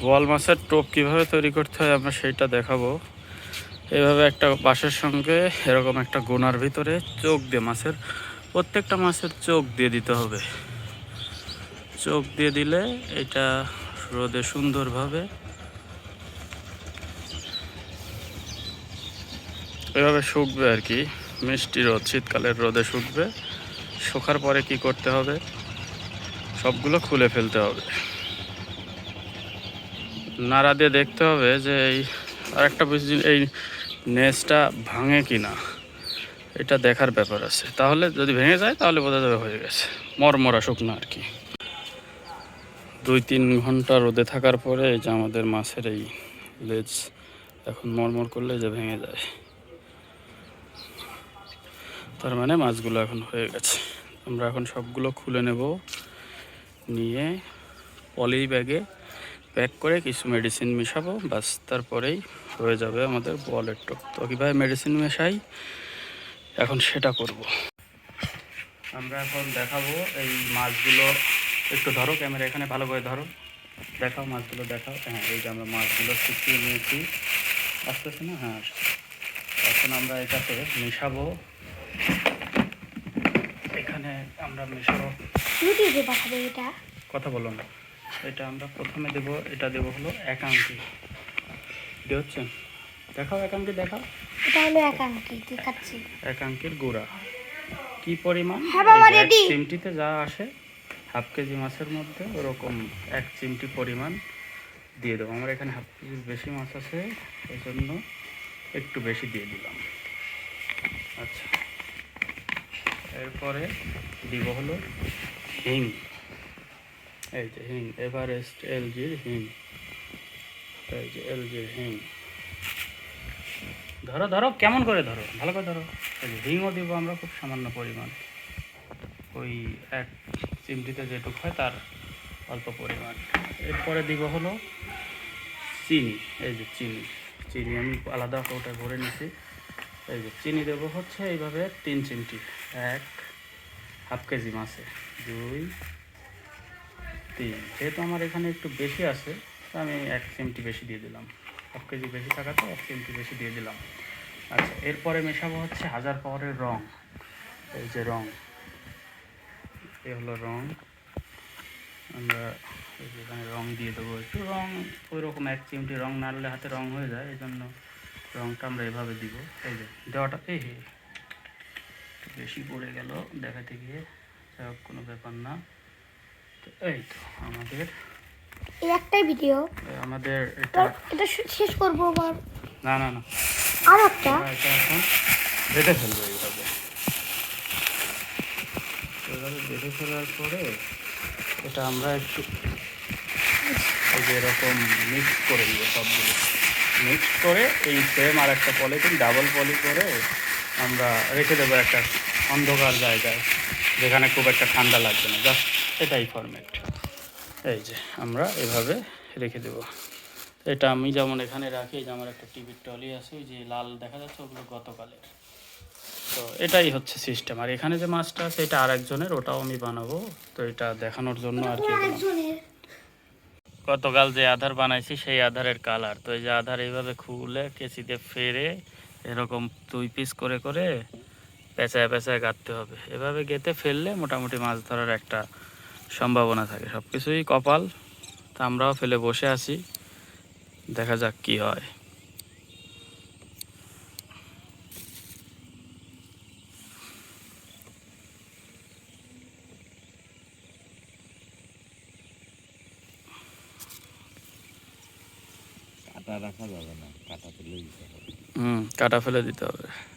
বোয়াল মাছের টোপ কীভাবে তৈরি করতে হয় আমরা সেইটা দেখাবো। এভাবে একটা বাঁশের সঙ্গে এরকম একটা গোনার ভিতরে চোখ দিয়ে মাছের, প্রত্যেকটা মাছের চোখ দিয়ে দিতে হবে। চোখ দিয়ে দিলে এটা রোদে সুন্দরভাবে এভাবে শুকবে আর কি। মিষ্টি রোদ, শীতকালের রোদে শুকবে। শুকার পরে কি করতে হবে? সবগুলো খুলে ফেলতে হবে। নাড়া দিয়ে দেখতে হবে যে এই আরেকটা বুঝি এই নেসটা ভাঙে কি না এটা দেখার ব্যাপার আছে। তাহলে যদি ভেঙে যায়, তাহলে বোঝা যাবে হয়ে গেছে। মরমরা শুকনো আর কি। দুই তিন ঘণ্টা রোদে থাকার পরে যে আমাদের মাছের এই লেজ এখন মরমর করলে যে ভেঙে যায়। তার মানে মাছগুলো এখন হয়ে গেছে। আমরা এখন সবগুলো খুলে নেব। নিয়ে পলি ব্যাগে প্যাক করে কিছু মেডিসিন মেশাবো বাস তারপরেই হয়ে যাবে আমাদের বলের টপ তো কীভাবে মেডিসিন মেশাই? এখন সেটা করব। আমরা এখন দেখাবো এই মাছগুলো। একটু ধরো ক্যামেরা এখানে ভালো করে ধরো। দেখাও মাছগুলো দেখাও। হ্যাঁ এই যে আমরা মাছগুলো শুকিয়ে নিয়েছি। আসতেছে না? হ্যাঁ এখন আমরা এটাতে মেশাবো। এখানে আমরা মেশাবো। এটা। কথা বলো না। এটা আমরা প্রথমে দেব এটা দেব হলো একাঙ্কি দিয়ে হচ্ছে দেখাও একাঙ্কি দেখাও। এটা হলো একাঙ্কি দেখাচ্ছি। একাঙ্কির গুঁড়া। কি পরিমাণ? হ্যাঁ চিমটিতে যা আসে হাফ কেজি মাছের মধ্যে ওরকম এক চিমটি পরিমাণ দিয়ে দেবো। আমার এখানে হাফ কেজির বেশি মাছ আছে এই জন্য একটু বেশি দিয়ে দিলাম। আচ্ছা। এরপরে দিব হলো হিং। এই যে হিং এভারেস্ট এলজির হিং এই যে এলজির হিং ধরো ধরো, কেমন করে ধরো? ভালো করে ধরো। এই যে হিংও দিব আমরা খুব সামান্য পরিমাণ। ওই এক চিমটিতে যেটুকু হয় তার অল্প পরিমাণ। এরপরে দিব হলো চিনি। এই যে চিনি। চিনি আমি আলাদা কৌটা ভরে নিছি। এই যে চিনি দেবো হচ্ছে এইভাবে তিন চিমটি। এক হাফ কেজি মাছে। দুই তিন যেহেতু আমার এখানে একটু বেশি আছে, তো আমি এক চিমটি বেশি দিয়ে দিলাম। এক কেজি বেশি থাকাতে এক চিমটি বেশি দিয়ে দিলাম। আচ্ছা এরপরে মেশাবো হচ্ছে হাজার পাওয়ারের রং। এই যে রং। এ হলো রং। আমরা এখানে রং দিয়ে দেবো একটু। রং ওই রকম এক চিমটি রং নাড়লে হাতে রং হয়ে যায় এই জন্য রংটা আমরা এভাবে দিব। এই যে, দেওয়াটা এই বেশি পড়ে গেল দেখাতে গিয়ে। যাই হোক, কোনো ব্যাপার না। তো এই তো আমাদের এই একটাই ভিডিও আমাদের এটা এটা শেষ করব আবার। না না না। আর একটা। এটা এখন বেঁধে ফেলব এইভাবে। এভাবে বেঁধে ফেলার পরে এটা আমরা একটু এরকম মিক্স করে দিব সবগুলো। মিক্স করে এই সেম আর একটা পলিথিন ডাবল পলি করে আমরা রেখে দেবো একটা অন্ধকার জায়গায় যেখানে খুব একটা ঠান্ডা লাগবে না। জাস্ট এটাই ফরম্যাট এই যে আমরা এভাবে রেখে দেবো। এটা আমি যেমন এখানে রাখি যে আমার একটা টিভির টলি আছে ওই যে লাল দেখা যাচ্ছে ওগুলো গতকালের। তো এটাই হচ্ছে সিস্টেম আর এখানে যে মাছটা আছে এটা আরেকজনের ওটাও আমি বানাবো। তো এটা দেখানোর জন্য আর কি গতকাল যে আধার বানাইছি সেই আধারের কালার তো এই যে আধার এইভাবে খুলে কেচিতে ফেরে এরকম দুই পিস করে করে পেঁচায় পেঁচায় গাঁথতে হবে। এভাবে গেতে ফেললে মোটামুটি মাছ ধরার একটা সম্ভাবনা থাকে। সব কিছুই কপাল তা আমরাও ফেলে বসে আছি। দেখা যাক কি হয়। কাটা রাখা যাবে না কাটা তুলে দিতে হবে। হুম কাটা ফেলে দিতে হবে।